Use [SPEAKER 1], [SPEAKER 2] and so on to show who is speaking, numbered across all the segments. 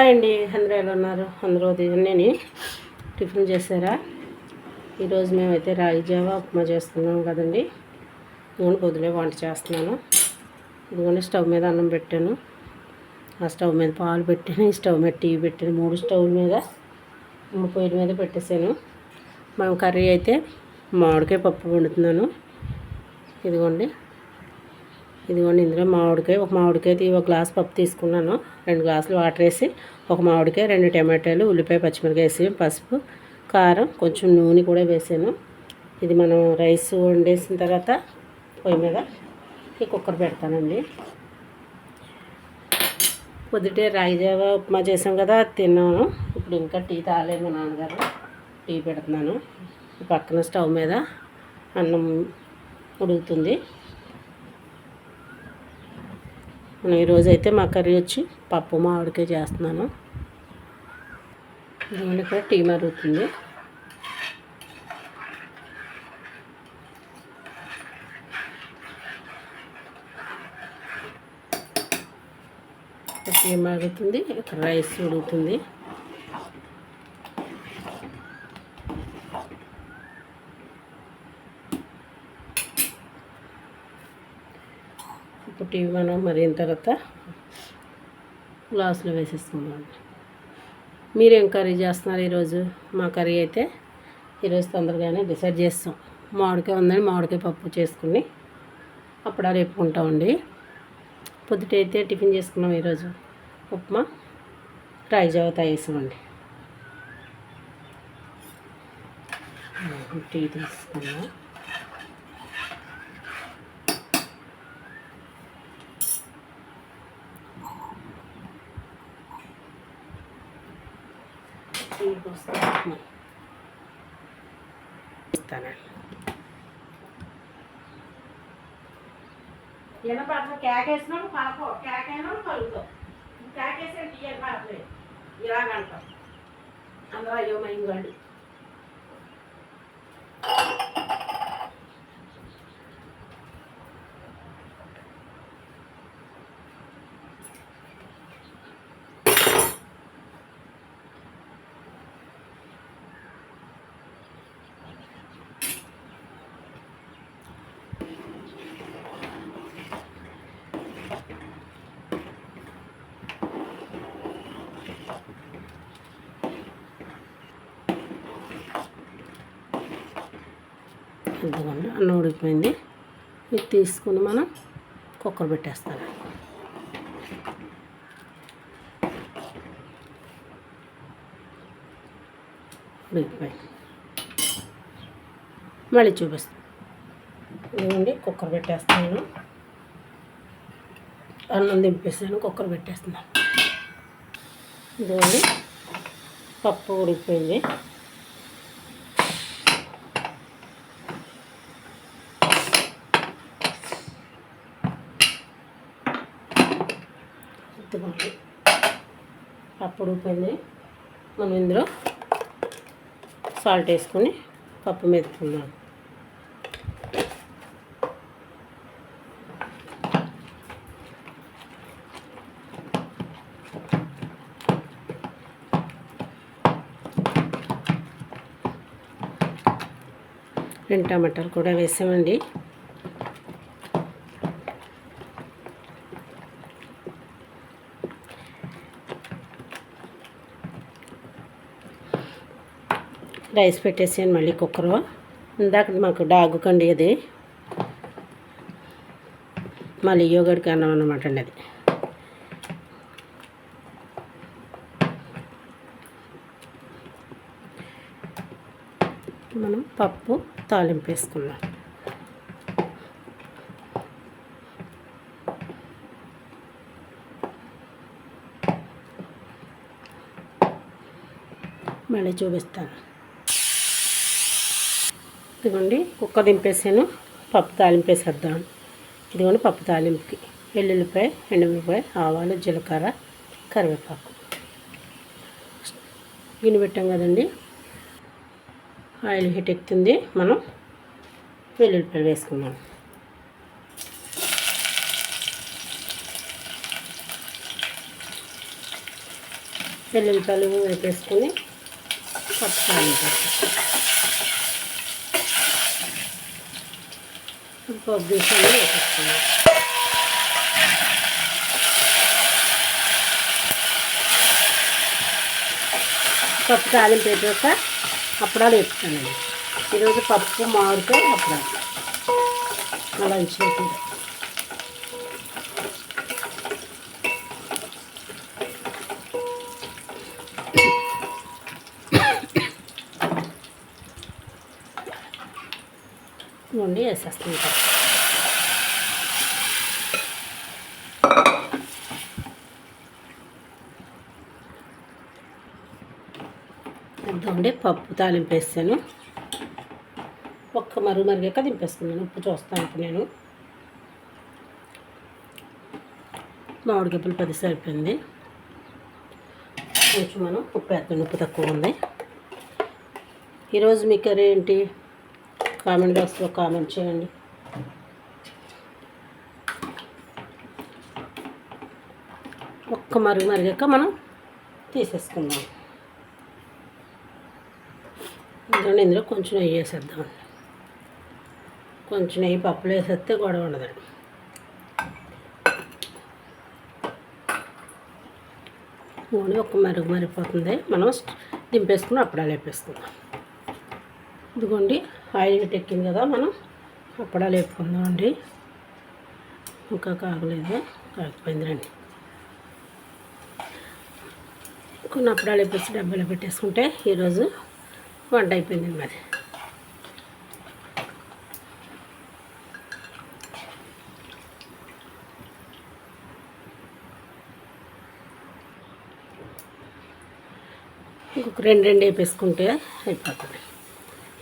[SPEAKER 1] Hi అండి అందరూ ఎలా ఉన్నారు? అందరూ ఉదయాన్నే టిఫిన్ చేశారా? ఈరోజు మేమైతే రాగి జావా ఉప్మా చేస్తున్నాం కదండి. నేను పొద్దులే వంట చేస్తున్నాను. ఇదిగోండి స్టవ్ మీద అన్నం పెట్టాను. ఆ స్టవ్ మీద పాలు పెట్టాను ఈ స్టవ్ మీద టీ పెట్టాను. మూడు స్టవ్ల మీద మూడు పొయ్యిల మీద పెట్టేశాను. మనం కర్రీ అయితే మామిడికాయ పప్పు వండుతున్నాను. ఇదిగోండి ఇదిగోండి ఇందులో మామిడికాయ ఒక మామిడికాయ ఒక గ్లాస్ పప్పు తీసుకున్నాను. రెండు గ్లాసులు వాటర్ వేసి ఒక మామిడికాయ రెండు టమాటాలు ఉల్లిపాయ పచ్చిమిరకాయ వేసి పసుపు కారం కొంచెం నూనె కూడా వేసాను. ఇది మనం రైస్ వండేసిన తర్వాత పొయ్యి మీద ఈ కుక్కర్ పెడతానండి. పొద్దుటే రాగిజావ ఉప్మా చేసాం కదా తిన్నాను. ఇప్పుడు ఇంకా టీ తాగలేదు మా నాన్నగారు. టీ పెడుతున్నాను. పక్కన స్టవ్ మీద అన్నం ఉడుకుతుంది. మనం ఈరోజు అయితే మా కర్రీ వచ్చి పప్పు మామిడికాయ చేస్తున్నాను. దీని ఇక్కడ టీ మరుగుతుంది టీ మరుగుతుంది ఇక్కడ రైస్ ఉడుగుతుంది ఇప్పుడు మనం మరిగిన తర్వాత గ్లాసులో మీరు మీరేం కర్రీ చేస్తున్నారు ఈరోజు? మా కర్రీ అయితే ఈరోజు తొందరగానే డిసైడ్ చేస్తాం. మామిడికాయ ఉందని మామిడికాయ పప్పు చేసుకుని అప్పుడు రేపుకుంటామండి పొద్దుటైతే టిఫిన్ చేసుకున్నాం ఈరోజు. ఉప్మా రాయి జావ తాగేసామండి టీ తీసుకున్నాం. టీ పోస్తాను ఇస్తానండి కేకేసినాడు పాపో కేకైనా కలుగుతావు కేకేసే ఇలాగంటాం అందరూ అయ్యో వాళ్ళు ఇదిగోండి అన్నం ఉడికిపోయింది. ఇది తీసుకుని మనం కుక్కర్ పెట్టేస్తాను. ఉడికిపోయింది. మళ్ళీ చూపిస్తాను. ఇదిగోండి కుక్కర్ పెట్టేస్తాను అన్నం దింపేసాను కుక్కర్ పెట్టేస్తున్నాను. ఇదిగోండి పప్పు ఉడికిపోయింది ఎత్తుకోండి పప్పు ఉడిపోయింది మనం ఇందులో సాల్ట్ వేసుకొని పప్పు మెత్తుకుందాం రెండు టమాటాలు కూడా వేసామండి. రైస్ పెట్టేసాను మళ్ళీ కుక్కర్ ఇందాక మాకు డాగు కండి అది. మళ్ళీ యోగడికి అన్నం అనమాట అండి అది. మనం పప్పు తాలింపు వేసుకున్నాం మళ్ళీ చూపిస్తాను. ఇదిగోండి కుక్క దింపేసాను పప్పు తాలింపేసేద్దాం ఇదిగోండి పప్పు తాలింపుకి వెల్లుల్లిపాయ ఎండుమిరపాయ ఆవాలు జీలకర్ర కరివేపాకు. గిన్నె పెట్టాం కదండి. ఆయిల్ హీట్ ఎక్కుతుంది. మనం వెల్లుల్లిపాయలు వేసుకున్నాం వెల్లుల్లిపాయలు వేపేసుకొని పప్పు తాలింపు పప్పు దిశలో వేసేసుకున్నాం పప్పు తాలింపు పెట్టాక అప్పడాలు వేపుతానండి ఈరోజు పప్పు మామిడికాయ అప్పడాలు. అలా ఇచ్చేది నుండి వేసేస్తుంటాం అర్థండి పప్పు తాలింపు వేసాను. ఒక్క మరుగు మరిగాక దింపేసుకున్నాను. ఉప్పు చూస్తాను ఇప్పుడు నేను మామిడి గబ్బలు పది సరిపోయింది. కొంచెం మనం ఉప్పు వేస్తాను ఉప్పు తక్కువ ఉంది. ఈరోజు మీ కర్రీ ఏంటి? కామెంట్ బాక్స్లో కామెంట్ చేయండి. ఒక్క మరుగు మరిగాక మనం తీసేసుకుందాం. ఎందుకంటే ఇందులో కొంచెం నెయ్యి వేసేద్దాం. కొంచెం నెయ్యి పప్పులు వేసేస్తే గొడవ ఉండదండి నూనె ఒక్క మరుగు మరిగిపోతుంది. మనం దింపేసుకుని అప్పుడాలు వేపేసుకుందాం. ఇదిగోండి. ఆయిల్ ఎక్కింది కదా మనం. అప్పడాలు వేపుకుందాం అండి. ఇంకా కాగలేదు. కాకపోయింది రండి. కొన్ని అప్పడాలు వేపేసి డబ్బాలో పెట్టేసుకుంటే ఈరోజు వంట అయిపోయింది మరి. ఇంకొక రెండు రెండు వేపేసుకుంటే అయిపోతుంది.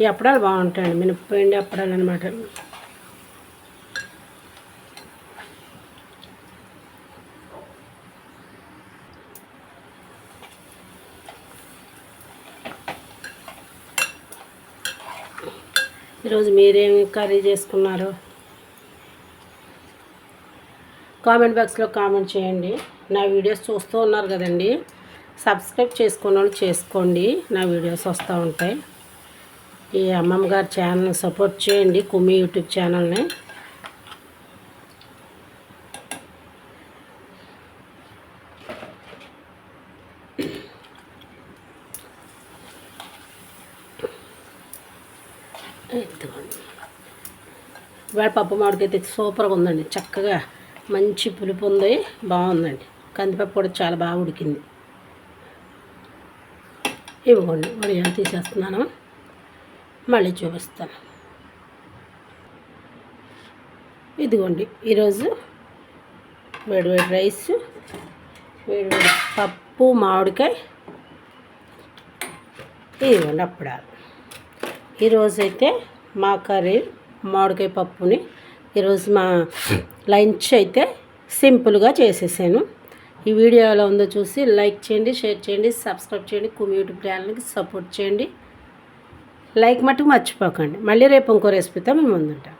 [SPEAKER 1] ఈ అప్పడాలు బాగుంటాయండి. మినప్పిండి అప్పడాలు అనమాట ఈరోజు మీరేమి కర్రీ చేసుకున్నారు? కామెంట్ బాక్స్లో కామెంట్ చేయండి. నా వీడియోస్ చూస్తూ ఉన్నారు కదండి. సబ్స్క్రైబ్ చేసుకున్న వాళ్ళు చేసుకోండి. నా వీడియోస్ వస్తూ ఉంటాయి. ఈ అమ్మమ్మ గారి ఛానల్ సపోర్ట్ చేయండి. కుమి యూట్యూబ్ ఛానల్ని. ఇవాళ పప్పు మామిడికైతే సూపర్గా ఉందండి. చక్కగా మంచి పులుపు ఉంది. బాగుందండి. కందిపప్పు కూడా చాలా బాగా ఉడికింది. ఇవ్వండి. వడియాలు తీసేస్తున్నాను. మళ్ళీ చూపిస్తాను. ఇదిగోండి ఈరోజు వేడివేడి రైస్ వేడివేడి పప్పు మామిడికాయ ఇదిగోండి అప్పుడాలు. ఈరోజు అయితే మా కర్రీ మామిడికాయ పప్పుని ఈరోజు మా లంచ్ అయితే సింపుల్గా చేసేసాను. ఈ వీడియో ఎలా ఉందో చూసి లైక్ చేయండి షేర్ చేయండి సబ్స్క్రైబ్ చేయండి కుమి యూట్యూబ్ ఛానల్కి సపోర్ట్ చేయండి. లైక్ మట్టుకు మర్చిపోకండి. మళ్ళీ రేపు ఇంకో రెసిపీతో మేము ముందుంటాం.